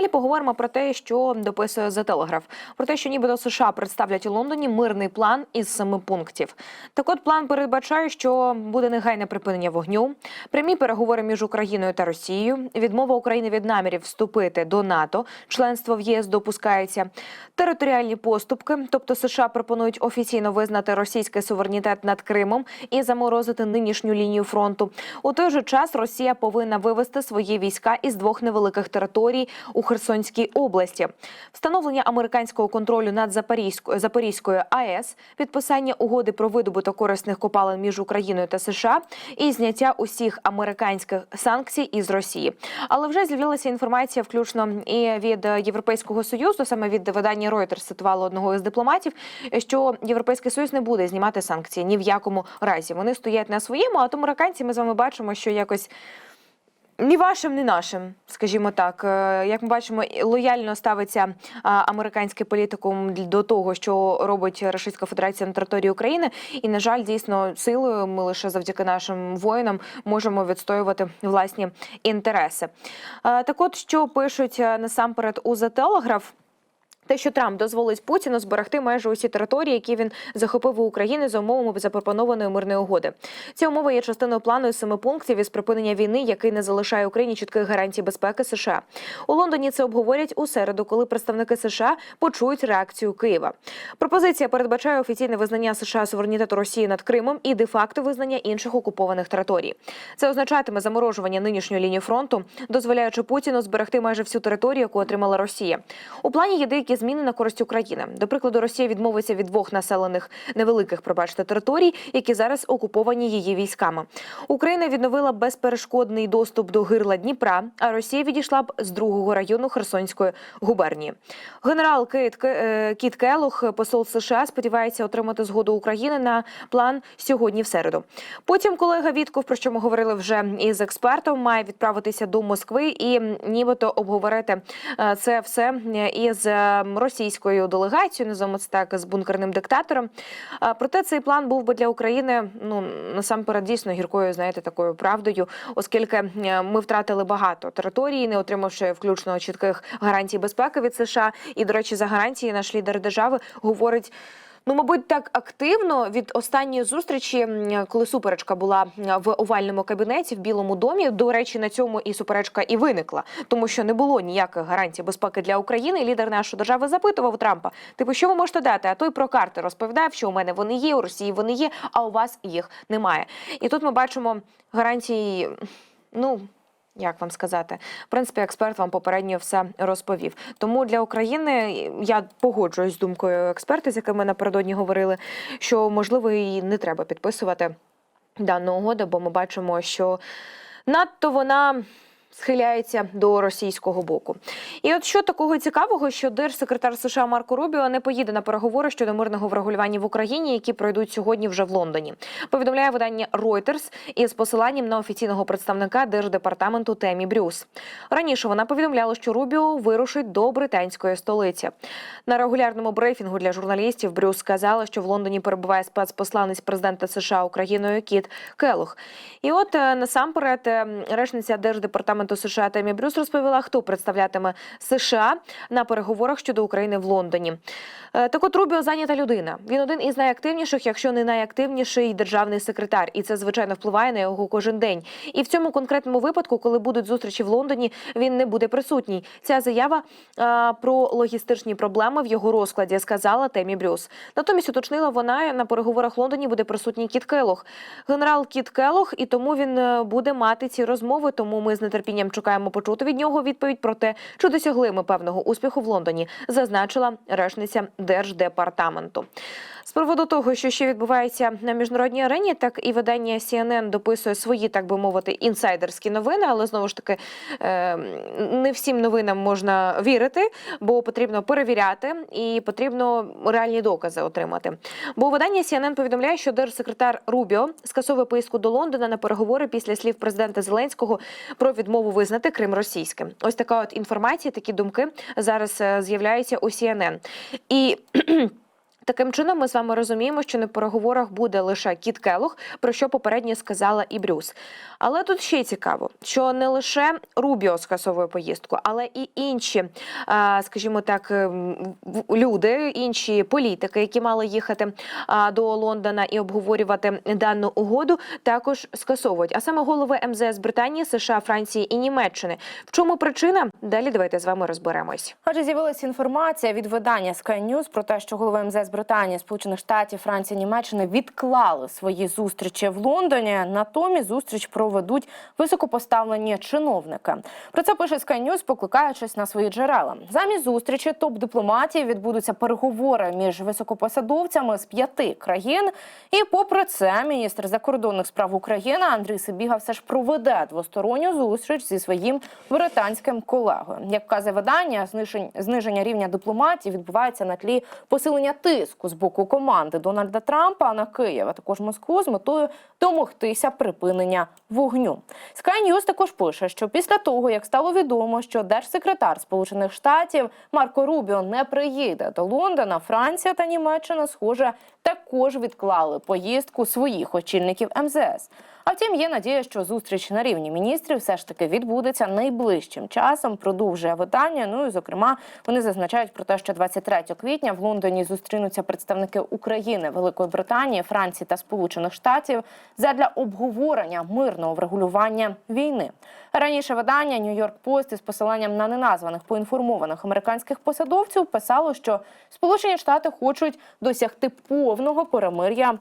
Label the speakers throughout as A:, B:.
A: Далі поговоримо про те, що дописує The Telegraph. про те, що нібито США представлять у Лондоні мирний план із семи пунктів. Так от план передбачає, що буде негайне припинення вогню, прямі переговори між Україною та Росією, відмова України від намірів вступити до НАТО, членство в ЄС допускається, територіальні поступки, тобто США пропонують офіційно визнати російський суверенітет над Кримом і заморозити нинішню лінію фронту. У той же час Росія повинна вивести свої війська із двох невеликих територій у Херсонській області, встановлення американського контролю над Запорізькою Запорізькою АЕС, підписання угоди про видобуток корисних копалин між Україною та США і зняття усіх американських санкцій із Росії. Але вже з'явилася інформація, включно і від Європейського союзу, саме від видання Reuters цитувало одного із дипломатів, що Європейський союз не буде знімати санкції ні в якому разі. Вони стоять на своєму, а от американці ми з вами бачимо, що якось. Ні вашим, ні нашим, скажімо так. Е, Як ми бачимо, лояльно ставиться американський політикум до того, що робить Російська Федерація на території України. І, на жаль, дійсно силою ми лише завдяки нашим воїнам можемо відстоювати власні інтереси. Е, Так, от що пишуть е, насамперед у The Telegraph, те, що Трамп дозволить Путіну зберегти майже усі території, які він захопив у Україні за умовами запропонованої мирної угоди. Ця умова є частиною плану семи пунктів із припинення війни, який не залишає Україні чітких гарантій безпеки США. У Лондоні це обговорять у середу, коли представники США почують реакцію Києва. Пропозиція передбачає офіційне визнання США суверенітету Росії над Кримом і де-факто визнання інших окупованих територій. Це означатиме заморожування нинішньої лінії фронту, дозволяючи Путіну зберегти майже всю територію, яку отримала Росія. У плані є деякі зміни на користь України. До прикладу, Росія відмовиться від двох населених невеликих, пробачте, територій, які зараз окуповані її військами. Україна відновила безперешкодний доступ до гирла Дніпра, а Росія відійшла б з другого району Херсонської губернії. Генерал Кейт е, Кіт Келох, посол США, сподівається отримати згоду України на план сьогодні в середу. Потім колега Вітков, про що ми говорили вже із експертом, має відправитися до Москви і нібито обговорити е, це все е, із російською делегацією, називаємо це так, з бункерним диктатором. Е, Проте цей план був би для України ну насамперед дійсно гіркою, знаєте, такою правдою, оскільки е, ми втратили багато території, не отримавши включно чітких гарантій безпеки від США. І, до речі, за гарантії наш лідер держави говорить. Ну, мабуть, так активно від останньої зустрічі, коли суперечка була в овальному кабінеті в Білому домі. До речі, на цьому і суперечка і виникла, тому що не було ніяких гарантій безпеки для України. Лідер нашої держави запитував Трампа: типу, що ви можете дати? А той про карти розповідав, що у мене вони є, у Росії вони є, а у вас їх немає. І тут ми бачимо гарантії. Ну як вам сказати, в принципі, експерт вам попередньо все розповів. Тому для України я погоджуюсь з думкою експерта, з якими ми напередодні говорили, що можливо і не треба підписувати дану угоду, бо ми бачимо, що надто вона. Схиляється до російського боку, і от що такого цікавого, що держсекретар США Марко Рубіо не поїде на переговори щодо мирного врегулювання в Україні, які пройдуть сьогодні вже в Лондоні. Повідомляє видання Reuters із посиланням на офіційного представника держдепартаменту Темі Брюс. Раніше вона повідомляла, що Рубіо вирушить до британської столиці. На регулярному брифінгу для журналістів Брюс сказала, що в Лондоні перебуває спецпосланець президента США Україною Кіт Келох. І от е, насамперед е, речниця держдепартаменту США Темі Брюс розповіла, хто представлятиме США на переговорах щодо України в Лондоні. Е, Так от Рубіо зайнята людина. Він один із найактивніших, якщо не найактивніший державний секретар, і це звичайно впливає на його кожен день. І в цьому конкретному випадку, коли будуть зустрічі в Лондоні, він не буде присутній. Ця заява а, про логістичні проблеми в його розкладі сказала Темі Брюс. Натомість уточнила вона на переговорах в Лондоні буде присутній Кіт Келох. Генерал Кіт Келох, і тому він е, буде мати ці розмови. Тому ми з нетерпінням чекаємо почути від нього відповідь про те, чи досягли ми певного успіху в Лондоні, зазначила речниця держдепартаменту. З приводу того, що ще відбувається на міжнародній арені, так і видання CNN дописує свої, так би мовити, інсайдерські новини, але знову ж таки е, не всім новинам можна вірити, бо потрібно перевіряти і потрібно реальні докази отримати. Бо видання CNN повідомляє, що держсекретар Рубіо скасовує поїздку до Лондона на переговори після слів президента Зеленського про відмову визнати Крим російським. Ось така от інформація, такі думки зараз е, з'являються у CNN. І Таким чином, ми з вами розуміємо, що на переговорах буде лише Кіт Келох, про що попередньо сказала і Брюс. Але тут ще цікаво, що не лише Рубіо скасовує поїздку, але і інші, скажімо так, ем, люди, інші політики, які мали їхати до Лондона і обговорювати дану угоду, також скасовують. А саме голови МЗС Британії, США, Франції і Німеччини. В чому причина? Далі давайте з вами розберемось.
B: Адже з'явилася інформація від видання Sky News про те, що голови МЗС Британії, Сполучених Штатів, Франції, Німеччини відклали свої зустрічі в Лондоні. Натомість зустріч проведуть високопоставлені чиновники. Про це пише Sky News, покликаючись на свої джерела. Замість зустрічі топ дипломатії відбудуться переговори між високопосадовцями з п'яти країн. І попри це, міністр закордонних справ України Андрій Сибіга все ж проведе двосторонню зустріч зі своїм британським колегою. Як вказує видання, зниження рівня дипломатії відбувається на тлі посилення тиску з боку команди Дональда Трампа на Київ, а також Москву з метою домогтися припинення вогню. Sky News також пише, що після того, як стало відомо, що держсекретар Сполучених Штатів Марко Рубіо не приїде до Лондона, Франція та Німеччина, схоже, також відклали поїздку своїх очільників МЗС. А втім, є надія, що зустріч на рівні міністрів все ж таки відбудеться найближчим часом. Продовжує видання. Ну і зокрема, вони зазначають про те, що 23 квітня в Лондоні зустрінуться представники України, Великої Британії, Франції та Сполучених Штатів задля обговорення мирного врегулювання війни. Раніше видання Нью-Йорк Пост із посиланням на неназваних поінформованих американських посадовців писало, що Сполучені Штати хочуть досягти повного перемир'я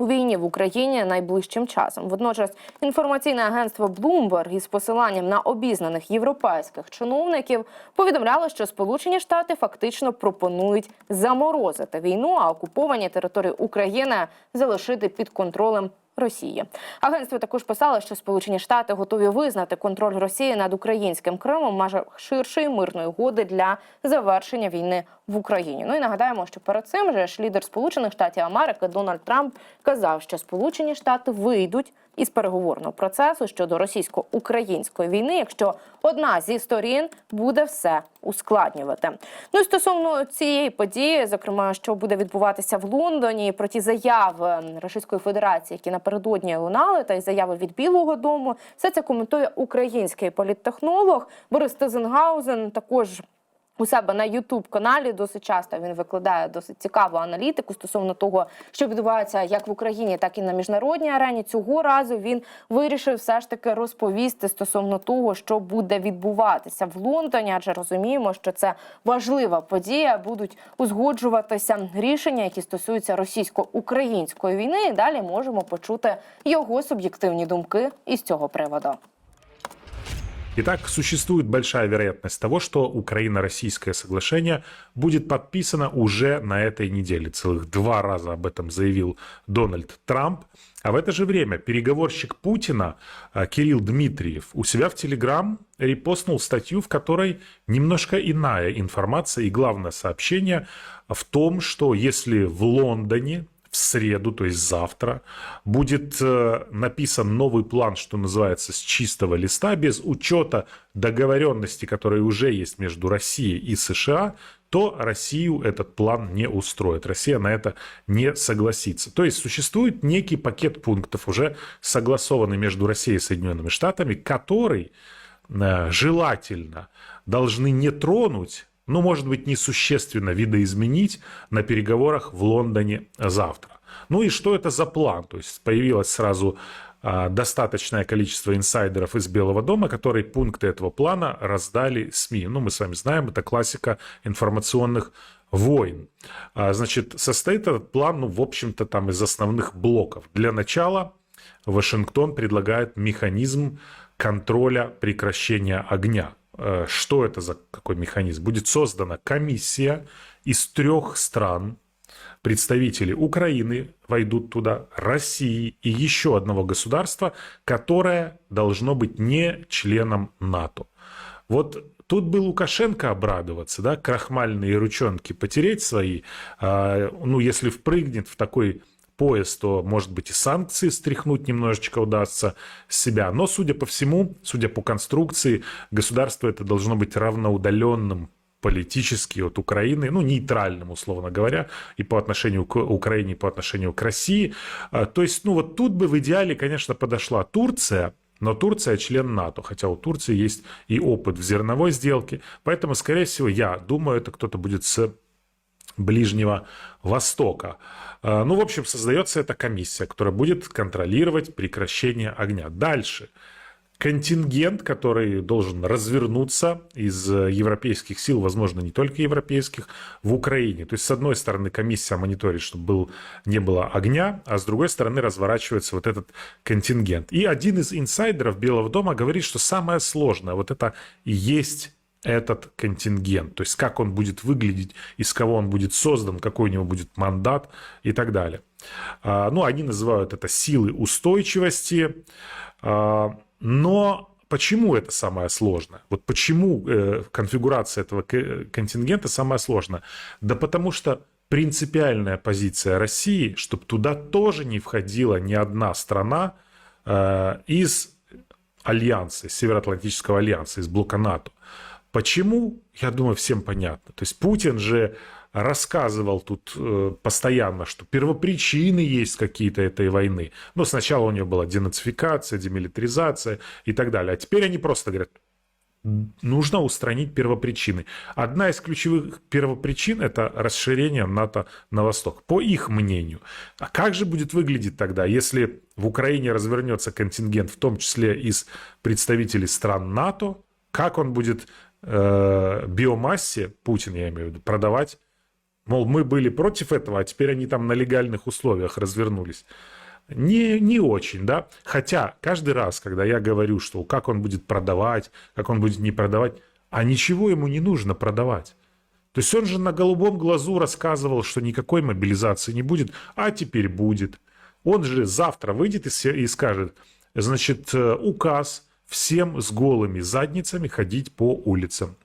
B: у війні в Україні найближчим часом. Водночас інформаційне агентство Bloomberg із посиланням на обізнаних європейських чиновників повідомляло, що Сполучені Штати фактично пропонують заморозити війну, а окуповані території України залишити під контролем. Росії агентство також писало, що Сполучені Штати готові визнати контроль Росії над українським Кримом майже ширшої мирної угоди для завершення війни в Україні. Ну і нагадаємо, що перед цим же ж лідер Сполучених Штатів Америки Дональд Трамп казав, що Сполучені Штати вийдуть із переговорного процесу щодо російсько-української війни, якщо одна зі сторін буде все ускладнювати. Ну і стосовно цієї події, зокрема, що буде відбуватися в Лондоні, про ті заяви Російської Федерації, які напередодні лунали, та й заяви від Білого Дому, все це коментує український політтехнолог Борис Тизенгаузен. Також у себе на Ютуб каналі досить часто він викладає досить цікаву аналітику стосовно того, що відбувається як в Україні, так і на міжнародній арені. Цього разу він вирішив все ж таки розповісти стосовно того, що буде відбуватися в Лондоні, адже розуміємо, що це важлива подія. Будуть узгоджуватися рішення, які стосуються російсько-української війни. І далі можемо почути його суб'єктивні думки із цього приводу.
C: Итак, существует большая вероятность того, что Украино-российское соглашение будет подписано уже на этой неделе. Целых два раза об этом заявил Дональд Трамп. А в это же время переговорщик Путина э, Кирилл Дмитриев у себя в Телеграм репостнул статью, в которой немножко иная информация и главное сообщение в том, что если в Лондоне в среду, то есть завтра, будет э, написан новый план, что называется, с чистого листа, без учета договоренности, которые уже есть между Россией и США, то Россию этот план не устроит. Россия на это не согласится. То есть существует некий пакет пунктов, уже согласованный между Россией и Соединенными Штатами, который э, желательно должны не тронуть ну, может быть, несущественно видоизменить на переговорах в Лондоне завтра. Ну и что это за план? То есть появилось сразу а, достаточное количество инсайдеров из Белого дома, которые пункты этого плана раздали СМИ. Ну, мы с вами знаем, это классика информационных войн. А, значит, состоит этот план, ну, в общем-то, там из основных блоков. Для начала Вашингтон предлагает механизм контроля прекращения огня. Э, Что это за какой механизм? Будет создана комиссия из трех стран, представители Украины войдут туда, России и еще одного государства, которое должно быть не членом НАТО. Вот тут бы Лукашенко обрадоваться, да, крахмальные ручонки потереть свои, а, ну, если впрыгнет в такой поезд, то, может быть, и санкции стряхнуть немножечко удастся с себя. Но, судя по всему, судя по конструкции, государство это должно быть равноудаленным политически от Украины, ну, нейтральным, условно говоря, и по отношению к Украине, и по отношению к России. А, То есть, ну, вот тут бы в идеале, конечно, подошла Турция, но Турция член НАТО, хотя у Турции есть и опыт в зерновой сделке. Поэтому, скорее всего, я думаю, это кто-то будет с Ближнего Востока. А, Ну, в общем, создается эта комиссия, которая будет контролировать прекращение огня. Дальше. Контингент, который должен развернуться из э, европейских сил, возможно, не только европейских, в Украине. То есть, с одной стороны, комиссия мониторит, чтобы был, не было огня, а с другой стороны, разворачивается вот этот контингент. И один из инсайдеров Белого дома говорит, что самое сложное вот это и есть этот контингент, то есть как он будет выглядеть, из кого он будет создан, какой у него будет мандат и так далее. А, Ну, они называют это силы устойчивости, а, но почему это самое сложное? Вот почему э, конфигурация этого контингента самая сложная? Да потому что принципиальная позиция России, чтобы туда тоже не входила ни одна страна э, из альянса, Североатлантического альянса, из блока НАТО. Почему? Я думаю, всем понятно. То есть Путин же рассказывал тут э, постоянно, что первопричины есть какие-то этой войны. Ну, сначала у него была денацификация, демилитаризация и так далее. А теперь они просто говорят, нужно устранить первопричины. Одна из ключевых первопричин – это расширение НАТО на восток, по их мнению. А как же будет выглядеть тогда, если в Украине развернется контингент, в том числе из представителей стран НАТО, как он будет э, биомассе, Путин, я имею в виду, продавать? Мол, мы были против этого, а теперь они там на легальных условиях развернулись. Не, не очень, да. Хотя каждый раз, когда я говорю, что как он будет продавать, как он будет не продавать, а ничего ему не нужно продавать. То есть он же на голубом глазу рассказывал, что никакой мобилизации не будет, а теперь будет. Он же завтра выйдет и се- и скажет, значит, э, указ всем с голыми задницами ходить по улицам.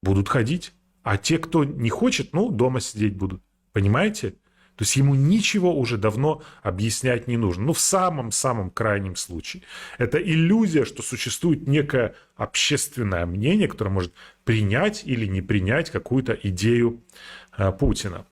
C: Будут ходить. А те, кто не хочет, ну, дома сидеть будут. Понимаете? То есть ему ничего уже давно объяснять не нужно. Ну, в самом-самом крайнем случае. Это иллюзия, что существует некое общественное мнение, которое может принять или не принять какую-то идею э, Путина.